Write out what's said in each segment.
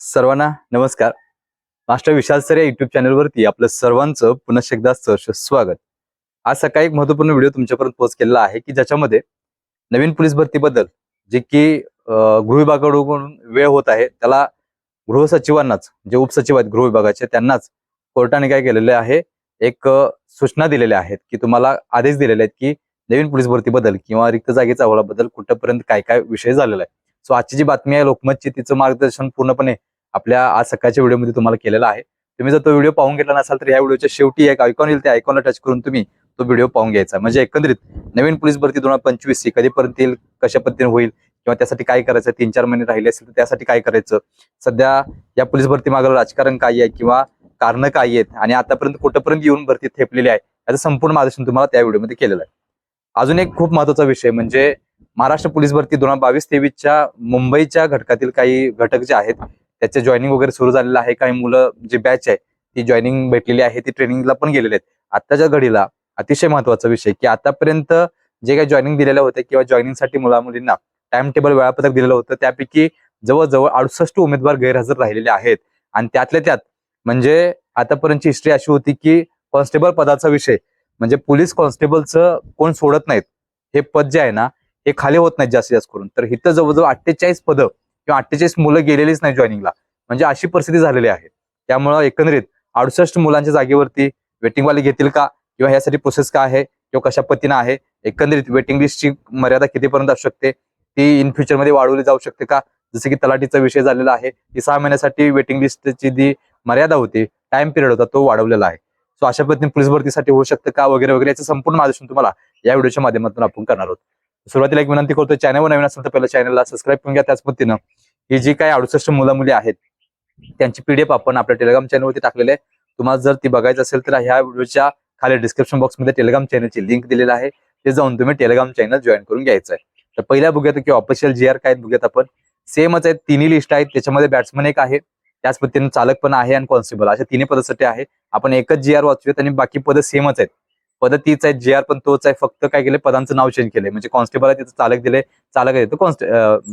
सर्वांना नमस्कार. Master Vishal sir या युट्यूब चॅनलवरती आपलं सर्वांचं पुन्हा एकदा सहर्ष स्वागत. आज सकाळी एक महत्त्वपूर्ण व्हिडिओ तुमच्यापर्यंत पोस्ट केलेला आहे की ज्याच्यामध्ये नवीन पोलीस भरतीबद्दल जे की गृह विभागाकडून वेळ होत आहे त्याला गृह सचिवांनाच जे उपसचिव आहेत गृह विभागाचे त्यांनाच कोर्टाने काय केलेले आहे एक सूचना दिलेल्या आहेत की तुम्हाला आदेश दिलेले आहेत की नवीन पोलीस भरतीबद्दल किंवा रिक्त जागेचा अहवालाबद्दल कुठंपर्यंत काय काय विषय झालेला आहे. सो आजची जी बातमी आहे लोकमतची तिचं मार्गदर्शन पूर्णपणे आपल्या आज सकाळच्या व्हिडिओमध्ये तुम्हाला केलेला आहे. तुम्ही जर तो व्हिडिओ पाहून घेतला नसाल तर या व्हिडिओच्या शेवटी एक आयकॉन येईल त्या आयकॉनला टच करून तुम्ही तो व्हिडिओ पाहून घ्यायचा. म्हणजे एकंदरीत नवीन पोलीस भरती दोन हजार पंचवीस ही कधीपर्यंत येईल कशा पद्धतीने होईल किंवा त्यासाठी काय करायचं तीन चार महिने राहिले असेल तर त्यासाठी काय करायचं? सध्या या पोलीस भरती मागं राजकारण काय आहे किंवा कारणं काय आहेत आणि आतापर्यंत कुठंपर्यंत येऊन भरती थेपलेली आहे याचं संपूर्ण मार्गदर्शन तुम्हाला त्या व्हिडिओमध्ये केलेलं आहे. अजून एक खूप महत्त्वाचा विषय म्हणजे महाराष्ट्र पोलीस भरती दोन हजार बावीस तेवीसच्या मुंबईच्या घटकातील काही घटक जे आहेत त्याचे जॉईनिंग वगैरे सुरू झालेलं आहे. काही मुलं जी बॅच आहे ती जॉईनिंग भेटलेली आहे ती ट्रेनिंगला पण गेलेले आहेत. आत्ताच्या घडीला अतिशय महत्त्वाचा विषय की आतापर्यंत जे काही जॉईनिंग दिलेलं होतं किंवा जॉईनिंगसाठी मुला मुलींना टाइम टेबल वेळापत्रक दिलेलं होतं त्यापैकी जवळजवळ अडुसष्ट उमेदवार गैरहजर राहिलेले आहेत. आणि त्यातल्या त्यात म्हणजे आतापर्यंतची हिस्ट्री अशी होती की कॉन्स्टेबल पदाचा विषय म्हणजे पोलीस कॉन्स्टेबलचं कोण सोडत नाहीत हे पद जे आहे ना हे खाली होत नाहीत जास्तीत जास्त करून. तर इथं जवळजवळ अठ्ठेचाळीस पदं किंवा अठ्ठेचाळीस मुलं गेलेलीच नाही जॉईनिंगला म्हणजे अशी परिस्थिती झालेली आहे. त्यामुळं एकंदरीत अडुसष्ट मुलांच्या जागेवरती वेटिंगवाले घेतील का? किंवा यासाठी प्रोसेस काय आहे? किंवा कशा पद्धतीनं आहे? एकंदरीत वेटिंग लिस्टची मर्यादा कितीपर्यंत असू शकते? ती इन फ्युचरमध्ये वाढवली जाऊ शकते का? जसं की तलाठीचा विषय झालेला आहे. की सहा महिन्यासाठी वेटिंग लिस्टची जी मर्यादा होती टाइम पिरियड होता तो वाढवलेला आहे. सो अशा पद्धतीने पोलीस भरतीसाठी होऊ शकतं का? वगैरे वगैरे याचं संपूर्ण मार्गदर्शन तुम्हाला या व्हिडिओच्या माध्यमातून आपण करणार आहोत. सुरुवातीला एक विनंती करतो चॅनलवर नवीन असेल तर पहिल्या चॅनलला सबस्क्राईब करून घ्या. त्याच पद्धतीनं ही जी काही अडुसष्ट मुलं मुली आहेत त्यांची पीडीएफ आपण आपल्या टेलिग्राम चॅनलवरती टाकलेले आहे. तुम्हाला जर ती बघायची असेल तर ह्या व्हिडिओच्या खाली डिस्क्रिप्शन बॉक्समध्ये टेलिग्राम चॅनलची लिंक दिलेली आहे. ते जाऊन तुम्ही टेलिग्राम चॅनल जॉईन करून घ्यायचं आहे. तर पहिल्या बघूयात की ऑफिशियल जी आर काय आहेत बघूयात आपण. सेमच आहेत तिन्ही लिस्ट आहेत. त्याच्यामध्ये बॅट्समन एक आहे. त्याच पद्धतीने चालक पण आहे आणि कॉन्स्टेबल अशा तिन्ही पदासाठी आहे आपण एकच जी आर वाचूयात आणि बाकी पद सेमच आहेत. पद तीच आहे जे आर पण तोच आहे फक्त काय केलं पदांचं नाव चेंज केलंय. म्हणजे कॉन्स्टेबल आहे तिथं चालक दिले चालक आहे तो कॉन्स्ट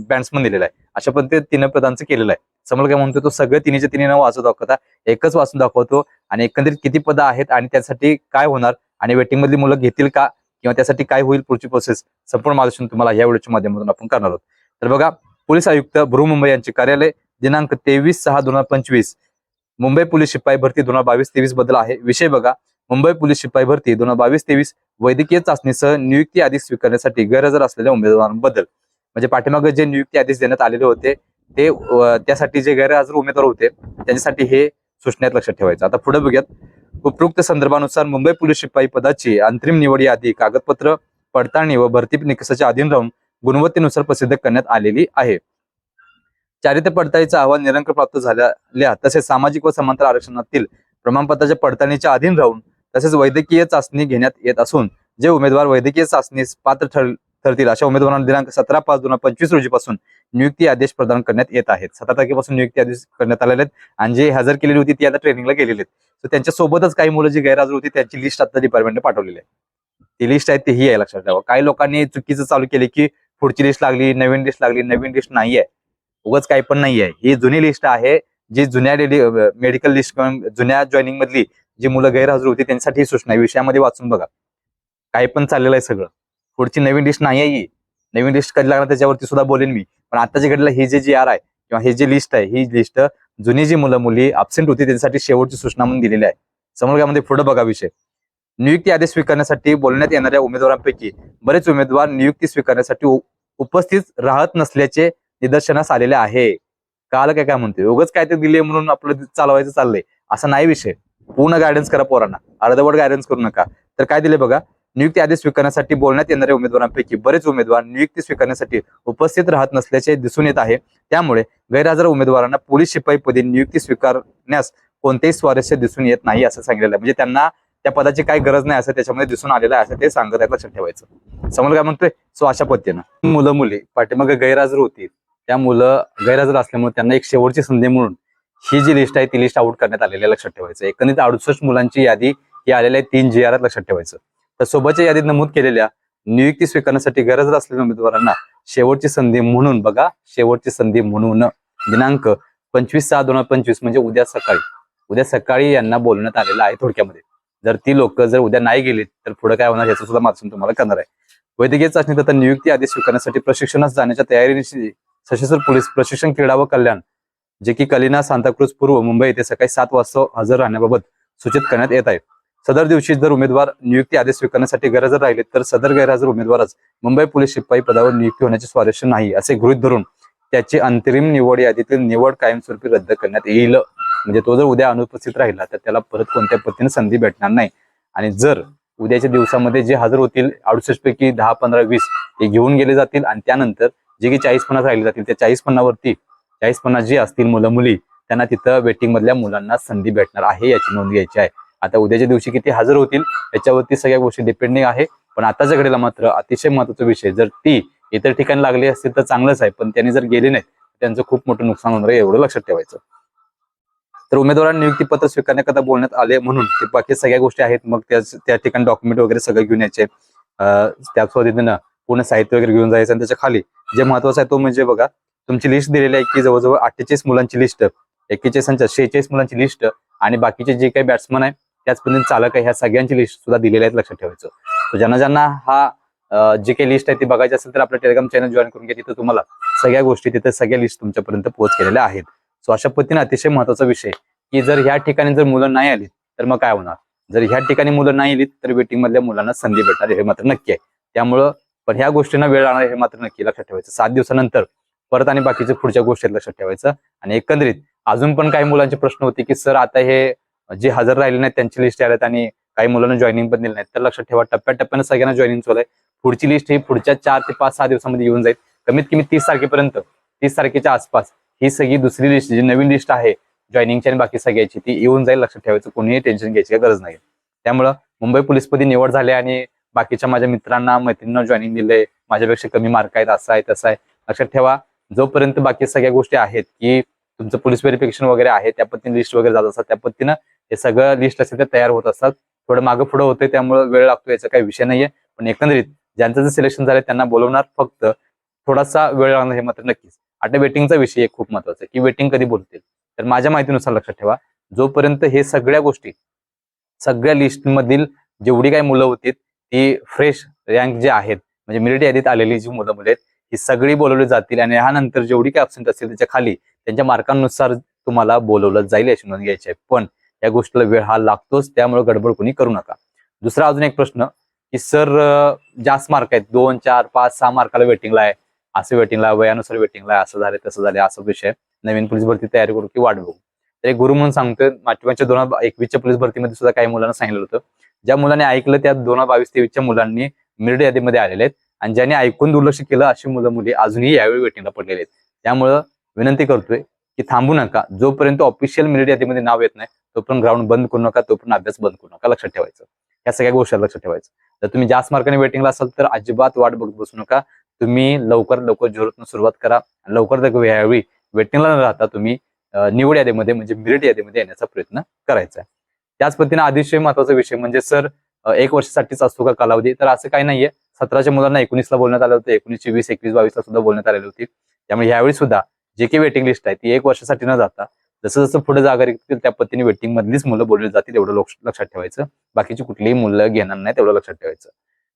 बॅट्समन दिलेला आहे. अशा पद्धतीने तिनं पदांचं केलेलं आहे. समोर काय म्हणतो तो सगळे तिन्हीचे तिने नाव वाचून दाखवता एकच वाचून दाखवतो आणि एकंदरीत किती पदं आहेत आणि त्यासाठी काय होणार आणि वेटिंग मधली मुलं घेतील का किंवा त्यासाठी काय होईल पुढची प्रोसेस संपूर्ण मार्गदर्शन तुम्हाला या व्हिडिओच्या माध्यमातून आपण करणार आहोत. तर बघा पोलीस आयुक्त बृहमुंबई यांचे कार्यालय दिनांक तेवीस सहा दोन हजार पंचवीस. मुंबई पोलीस शिपाई भरती दोन हजार बावीस तेवीसबद्दल आहे. विषय बघा मुंबई पोलीस शिपाई भरती दोन हजार बावीस तेवीस वैद्यकीय चाचणीसह नियुक्ती आदेश स्वीकारण्यासाठी गैरहजर असलेल्या उमेदवारांबद्दल. म्हणजे पाठीमागे जे नियुक्ती आदेश देण्यात आलेले होते ते त्यासाठी जे गैरहजर उमेदवार होते त्यांच्यासाठी हे सूचनेत लक्षात ठेवायचं. आता पुढे बघूयात. उपयुक्त संदर्भानुसार मुंबई पोलीस शिपाई पदाची अंतिम निवड यादी कागदपत्र पडताळणी व भरती निकषाच्या अधीन राहून गुणवत्तेनुसार प्रसिद्ध करण्यात आलेली आहे. चारित्र्य पडताळीचा अहवाल निरंक प्राप्त झालेल्या तसेच सामाजिक व समांतर आरक्षणातील प्रमाणपत्राच्या पडताळणीच्या अधीन राहून तसेच वैद्यकीय चाचणी घेण्यात येत असून जे उमेदवार वैद्यकीय चाचणीस पात्र ठर ठरतील अशा उमेदवारांना दिनांक सतरा पाच दोन हजार पंचवीस रोजीपासून नियुक्ती आदेश प्रदान करण्यात येत आहेत. सतरा तारखेपासून नियुक्ती आदेश करण्यात आलेले आहेत आणि जे हजर केलेली होती ती आता ट्रेनिंगला गेलेली आहेत. तर त्यांच्या सोबतच काही मुलं जी गैरहजर होती त्यांची लिस्ट आता डिपार्टमेंटने पाठवलेली आहे. ती लिस्ट आहे ती ही आहे लक्षात ठेवा. काही लोकांनी चुकीचं चालू केले की पुढची लिस्ट लागली नवीन लिस्ट लागली नवीन लिस्ट नाही आहे उगाच काही पण नाही आहे ही जुनी लिस्ट आहे जी जुन्या मेडिकल लिस्ट किंवा जुन्या जॉईनिंग मधली जी मुलं गैरहजर होती त्यांच्यासाठी ही सूचना आहे. विषयामध्ये वाचून बघा. काही पण चाललेलं आहे सगळं. पुढची नवीन लिस्ट नाही आहे ही. नवीन लिस्ट कधी लागणार त्याच्यावरती सुद्धा बोलेन मी. पण आताच्या घडीला हे जे जी आर आहे किंवा ही जी लिस्ट आहे ही लिस्ट जुनी जी मुलं मुली अब्सेंट होती त्यांच्यासाठी शेवटची सूचना म्हणून दिलेली आहे. समोर यामध्ये पुढे बघा विषय. नियुक्ती आदेश स्वीकारण्यासाठी बोलण्यात येणाऱ्या उमेदवारांपैकी बरेच उमेदवार नियुक्ती स्वीकारण्यासाठी उपस्थित राहत नसल्याचे निदर्शनास आलेले आहे. काल काय काय म्हणते उगच काय ते दिले म्हणून आपलं चालवायचं चाललंय. असा नाही विषय. पूर्ण गायडन्स करा पोरांना. अर्धवट गायडन्स करू नका. तर काय दिले बघा? नियुक्ती आदेश स्वीकारण्यासाठी बोलण्यात येणाऱ्या उमेदवारांपैकी बरेच उमेदवार नियुक्ती स्वीकारण्यासाठी उपस्थित राहत नसल्याचे दिसून येत आहे. त्यामुळे गैरहजर उमेदवारांना पोलीस शिपाई पदी नियुक्ती स्वीकारण्यास कोणतेही स्वारस्य दिसून येत नाही असं सांगितलेलं आहे. म्हणजे त्यांना त्या पदाची काही गरज नाही असं त्याच्यामध्ये दिसून आलेलं आहे असं ते सांगत आहेत लक्षात ठेवायचं. समोर काय म्हणतोय? सो अशा पद्धतीनं. मुलं मुली पाठीमागे गैरहजर होती. त्या मुलं गैरहजर असल्यामुळे त्यांना एक शेवटची संधी म्हणून ही जी लिस्ट आहे ती लिस्ट आउट करण्यात आलेली आहे लक्षात ठेवायचं. एकंदरीत अडुसष्ट मुलांची यादी ही आलेली आहे तीन जी आर लक्षात ठेवायचं. तर सोबतच्या यादीत नमूद केलेल्या नियुक्ती स्वीकारण्यासाठी गरज असलेल्या उमेदवारांना शेवटची संधी म्हणून बघा शेवटची संधी म्हणून दिनांक पंचवीस सहा दोन हजार पंचवीस म्हणजे उद्या सकाळी. उद्या सकाळी यांना बोलण्यात आलेलं आहे थोडक्यामध्ये. जर ती लोक जर उद्या नाही गेली तर पुढे काय होणार याचं सुद्धा मार्गदर्शन तुम्हाला करणार आहे. वैद्यकीय चाचणी तथा नियुक्ती आदेश स्वीकारण्यासाठी प्रशिक्षणास जाण्याच्या तयारीनिशी सशस्त्र पोलीस प्रशिक्षण क्रीडा व कल्याण जे की कलिना सांताक्रूज पूर्व मुंबई येथे सकाळी सात वाजता हजर राहण्याबाबत सूचित करण्यात येत आहे. सदर दिवशी जर उमेदवार नियुक्ती आदेश स्वीकारण्यासाठी गरज राहिले तर सदर गैरहजर उमेदवारच मुंबई पोलीस शिपाई पदावर नियुक्ती होण्याचे स्वारस्य नाही असे गृहित धरून त्याची अंतरिम निवड यादीतील निवड कायमस्वरूपी रद्द करण्यात येईल. म्हणजे तो जर उद्या अनुपस्थित राहिला तर त्याला परत कोणत्या पद्धतीने संधी भेटणार नाही. आणि जर उद्याच्या दिवसामध्ये जे हजर होतील अडुसष्ट पैकी दहा पंधरा वीस ते घेऊन गेले जातील आणि त्यानंतर जे की चाळीस पन्नास राहिले जातील त्या चाळीस पन्नावरती चाळीस जी असतील मुलं मुली त्यांना तिथं वेटिंग मधल्या मुलांना संधी भेटणार आहे याची नोंद घ्यायची आहे. आता उद्याच्या दिवशी किती हजर होतील याच्यावरती सगळ्या गोष्टी डिपेंडिंग आहे. पण आताच्या घडीला मात्र अतिशय महत्त्वाचा विषय जर ती इतर ठिकाणी लागली असतील तर चांगलंच आहे पण त्यांनी जर गेले नाहीत त्यांचं खूप मोठं नुकसान होणार आहे एवढं लक्षात ठेवायचं. तर उमेदवारांना नियुक्ती पत्र स्वीकारण्याकरता बोलण्यात आले म्हणून ते बाकी सगळ्या गोष्टी आहेत. मग त्या त्या ठिकाणी डॉक्युमेंट वगैरे सगळं घेऊन यायचे. अं, त्या पद्धतीनं पूर्ण साहित्य वगैरे घेऊन जायचं आणि त्याच्याखाली जे महत्वाचं आहे तो म्हणजे बघा तुमची लिस्ट दिलेली आहे की जवळजवळ अठ्ठेचाळीस मुलांची लिस्ट एक्केचाळीस शेहेचाळीस मुलांची लिस्ट आणि बाकीचे जे काही बॅट्समन आहे त्याच पद्धतीने चालक आहे ह्या सगळ्यांची लिस्ट सुद्धा दिलेली आहेत लक्षात ठेवायचं. तर ज्यांना ज्यांना हा जे जी काही लिस्ट आहे ती बघायची असेल तर आपलं टेलिग्राम चॅनल जॉईन करून घ्या. तिथं तुम्हाला सगळ्या गोष्टी तिथे सगळ्या लिस्ट तुमच्यापर्यंत पोहोच केलेल्या आहेत. सो अशा पद्धतीने अतिशय महत्त्वाचा विषय की जर ह्या ठिकाणी जर मुलं नाही आली तर मग काय होणार? जर ह्या ठिकाणी मुलं नाही आली तर वेटिंग मधल्या मुलांना संधी भेटणार हे मात्र नक्की आहे. त्यामुळं पण ह्या गोष्टींना वेळ लागणार हे मात्र नक्की लक्षात ठेवायचं. सात दिवसानंतर परत आणि बाकीच्या पुढच्या गोष्टी लक्षात ठेवायचं आणि एकंदरीत अजून पण काही मुलांचे प्रश्न होते की सर आता हे जे हजर राहिले नाहीत त्यांची लिस्ट आल्यात आणि काही मुलांना जॉईनिंग पण दिली नाही तर लक्षात ठेवा टप्प्याटप्प्यानं सगळ्यांना जॉईनिंग चालू आहे. पुढची लिस्ट ही पुढच्या चार ते पाच सहा दिवसामध्ये येऊन जाईल. कमीत कमी तीस तारखेपर्यंत तीस तारखेच्या आसपास ही सगळी दुसरी लिस्ट जी नवीन लिस्ट आहे जॉईनिंगची आणि बाकी सगळ्याची ती येऊन जाईल. लक्षात ठेवायचं कोणीही टेन्शन घ्यायची गरज नाही. त्यामुळं मुंबई पोलीसपदी निवड झाली आणि बाकीच्या माझ्या मित्रांना मैत्रिणींना जॉईनिंग दिलंय. माझ्यापेक्षा कमी मार्क आहेत असं आहे तसं आहे. लक्षात ठेवा जोपर्यंत बाकी सगळ्या गोष्टी आहेत की तुमचं पोलीस व्हेरिफिकेशन वगैरे आहे त्या पद्धतीने लिस्ट वगैरे जात असतात त्या पद्धतीनं हे सगळं लिस्ट असेल ते तयार होत असतात. थोडं मागं पुढं होतंय त्यामुळे वेळ लागतो याचा काही विषय नाहीये. पण एकंदरीत ज्यांचं जे सिलेक्शन झालं त्यांना बोलवणार फक्त थोडासा वेळ लागणार हे मात्र नक्कीच. आता वेटिंगचा विषय एक खूप महत्त्वाचा आहे की वेटिंग कधी बोलतील? तर माझ्या माहितीनुसार लक्षात ठेवा जोपर्यंत हे सगळ्या गोष्टी सगळ्या लिस्टमधील जेवढी काही मुलं होती ती फ्रेश रँक जे आहेत म्हणजे मिरिट यादीत आलेली जी मुलं मुले आहेत ही सगळी बोलवली जातील आणि ह्यानंतर जेवढी काही अब्सेंट असतील त्याच्याखाली त्यांच्या मार्कांनुसार तुम्हाला बोलवलं जाईल याची नोंद घ्यायची आहे. पण या गोष्टीला वेळ हा लागतोच त्यामुळे गडबड कोणी करू नका. दुसरा अजून एक प्रश्न की सर जास्त मार्क आहेत. दोन चार पाच सहा मार्काला वेटिंगला आहे. असं वेटिंगला वयानुसार वेटिंगला आहे. असं झालं तसं झालं असं विषय नवीन पोलीस भरती तयारी करू की वाट बघू. तर एक गुरु म्हणून सांगतोय माध्यमांच्या दोन हजार एकवीसच्या पोलीस भरतीमध्ये सुद्धा काही मुलांना सांगितलं होतं. ज्या मुलांनी ऐकलं त्या दोन हजार बावीस तेवीसच्या मुलांनी मिरड यादीमध्ये आलेले आहेत. आणि ज्यांनी ऐकून दुर्लक्ष केलं अशी मुलं मुली अजूनही यावेळी वेटिंगला पडलेले आहेत. त्यामुळं विनंती करतोय की थांबू नका. जोपर्यंत ऑफिशियल मिरिट यादीमध्ये नाव येत नाही तोपर्यंत ग्राउंड बंद करू नका तोपर्यंत अभ्यास बंद करू नका. लक्षात ठेवायचं. या सगळ्या गोष्टी लक्षात ठेवायचं. जर तुम्ही जास्त मार्काने वेटिंगला असाल तर अजिबात वाट बघत बसू नका. तुम्ही लवकर लवकर जोरातून सुरुवात करा. आणि लवकर यावेळी वेटिंगला न राहता तुम्ही निवड यादीमध्ये म्हणजे मिरिट यादीमध्ये येण्याचा प्रयत्न करायचा त्याच पद्धतीने अतिशय महत्त्वाचा विषय म्हणजे सर एक वर्षासाठीच असतो का कालावधी? तर असं काही नाहीये. सतराच्या मुलांना एकोणीसला बोलण्यात आलं होतं एकोणीसशे वीस एकवीस बावीसला सुद्धा बोलण्यात आलेली होती. त्यामुळे यावेळी सुद्धा जे काही वेटिंग लिस्ट आहे ती एक वर्षासाठी न जाता जसं जसं पुढे जागा निघतील त्या पद्धतीने वेटिंग मधलीच मुलं बोलली जातील एवढं लक्षात ठेवायचं. बाकीची कुठलीही मुलं घेणार नाही तेवढं लक्षात ठेवायचं.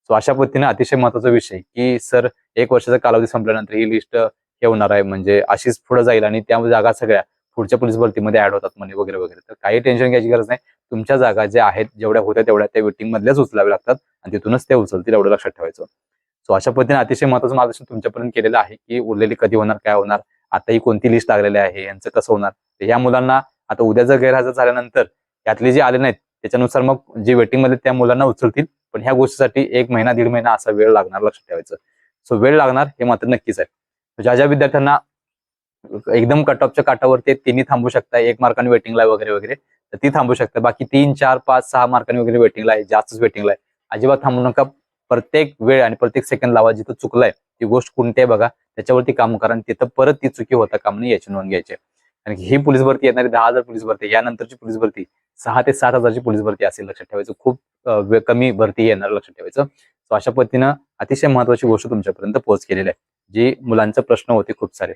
सो अशा पद्धतीने अतिशय महत्त्वाचा विषय की सर एक वर्षाचा कालावधी संपल्यानंतर ही लिस्ट हे होणार आहे म्हणजे अशीच पुढे जाईल आणि त्या जागा सगळ्या पुढच्या पोलीस भरतीमध्ये ऍड होतात म्हणे वगैरे वगैरे. तर काही टेन्शन घ्यायची गरज नाही. तुमच्या जागा ज्या आहेत जेवढ्या होत्या तेवढ्या त्या वेटिंग मधल्याच उचलाव्या लागतात आणि तिथूनच त्या उचलतील एवढं लक्षात ठेवायचं. सो अशा पद्धतीने अतिशय महत्वाचं मार्गदर्शन तुमच्यापर्यंत केलेलं आहे की उरलेली कधी होणार काय होणार आता ही कोणती लिस्ट लागलेली आहे यांचं कसं होणार? तर मुलांना आता उद्या जर गैरहजर झाल्यानंतर यातले जे आले नाहीत त्याच्यानुसार मग जे वेटिंगमध्ये त्या मुलांना उचलतील पण ह्या गोष्टीसाठी एक महिना दीड महिना असा वेळ लागणार लक्षात ठेवायचं. सो वेळ लागणार हे मात्र नक्कीच आहे. ज्या ज्या विद्यार्थ्यांना एकदम कट ऑफच्या काटावरती तिन्ही थांबू शकता एक मार्काने वेटिंगला वगैरे वगैरे. तर ती थांबू शकता. बाकी तीन चार पाच सहा मार्कांनी वगैरे वेटिंगला आहे जास्तच वेटिंगला आहे. अजिबात थांबू नका. प्रत्येक वेळ आणि प्रत्येक सेकंड लावा जिथं चुकलाय ती गोष्ट कोणती आहे बघा त्याच्यावरती काम करा आणि तिथं परत ती चुकी होता काम नाही याची नोंद घ्यायची. कारण आणि ही पोलीस भरती येणारी दहा हजार पोलीस भरती यानंतरची पोलीस भरती सहा ते सात हजारची पोलीस भरती असेल लक्षात ठेवायचं. खूप कमी भरती येणार लक्षात ठेवायचं. सो अशा पद्धतीनं अतिशय महत्वाची गोष्ट तुमच्यापर्यंत पोहोच केलेली आहे. जी मुलांचे प्रश्न होते खूप सारे.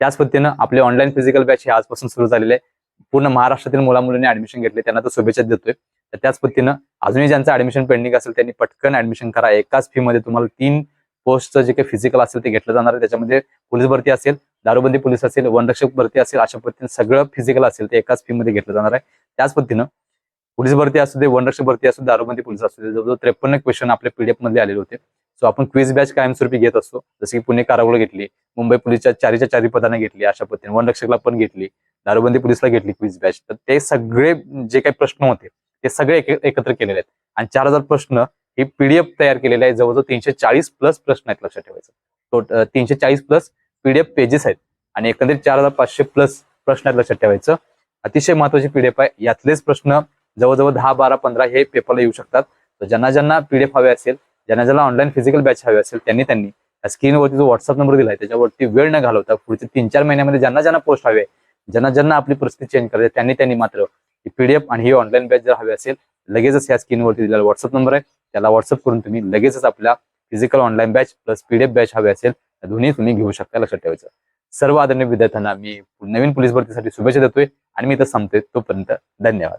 त्याच पद्धतीनं आपले ऑनलाईन फिजिकल बॅच हे आजपासून सुरू झालेले आहे. पूर्ण महाराष्ट्रातील मुला मुलांनी ऍडमिशन घेतले त्यांना तर शुभेच्छा देतोय. तर त्याच पद्धतीनं अजूनही ज्यांचं ऍडमिशन पेंडिंग असेल त्यांनी पटकन ऍडमिशन करा. एकाच फी मध्ये तुम्हाला तीन पोस्टचं जे काही फिजिकल असेल ते घेतलं जाणार आहे. त्याच्यामध्ये पोलीस भरती असेल दारूबंदी पोलीस असेल वनरक्षक भरती असेल अशा पद्धतीने सगळं फिजिकल असेल ते एकाच फी मध्ये घेतलं जाणार आहे. त्याच पद्धतीनं पोलीस भरती असू दे वनरक्षक भरती असू दे दारूबंदी पोलीस असू दे जवळजवळ त्रेपन्न क्वेश्चन आपल्या पीडीएफमध्ये आलेले होते. सो आपण क्विज बॅच कायमस्वरूपी घेत असतो. जसं की पुणे कारागृह घेतली मुंबई पोलीसच्या चारीच्या चारी पदांना घेतली अशा पद्धतीने. वनरक्षकला पण घेतली दारूबंदी पोलीसला घेतली क्विज बॅच तर ते सगळे जे काही प्रश्न होते ते सगळे एकत्र केलेले आहेत. आणि चार हजार प्रश्न ही पीडीएफ तयार केलेले आहे जवळजवळ तीनशे चाळीस प्लस प्रश्न आहेत लक्षात ठेवायचं. तीनशे चाळीस प्लस पीडीएफ पेजेस आहेत. आणि एकंदरीत चार हजार पाचशे प्लस प्रश्न आहेत लक्षात ठेवायचं. अतिशय महत्वाची पीडीएफ आहे. यातलेच प्रश्न जवळजवळ दहा बारा पंधरा हे पेपरला येऊ शकतात. तर ज्यांना ज्यांना पीडीएफ हवे असेल ज्यांना ज्याला ऑनलाईन फिजिकल बॅच हवी असेल त्यांनी त्यांनी. स्क्रीनवरती जो व्हॉट्सअप नंबर दिला आहे त्याच्यावरती वेळ न घालवता पुढचे तीन चार महिन्यामध्ये ज्यांना ज्यांना पोस्ट हवे ज्यांना ज्यांना आपली परिस्थिती चेंज करायची त्यांनी त्यांनी मात्र ही पीडीएफ आणि ही ऑनलाईन बॅच जर हवी असेल लगेचच या स्क्रीनवरती दिलेला व्हॉट्सअप नंबर आहे. त्याला व्हॉट्सअप करून तुम्ही लगेचच आपल्या physical online batch plus PDF batch हवी असेल त्या दोन्ही तुम्ही घेऊ शकता लक्षात ठेवायचं. सर्व आदरणीय विद्यार्थ्यांना मी नवीन पोलीस भरतीसाठी शुभेच्छा देतोय आणि मी इथं संपतोय. तोपर्यंत धन्यवाद.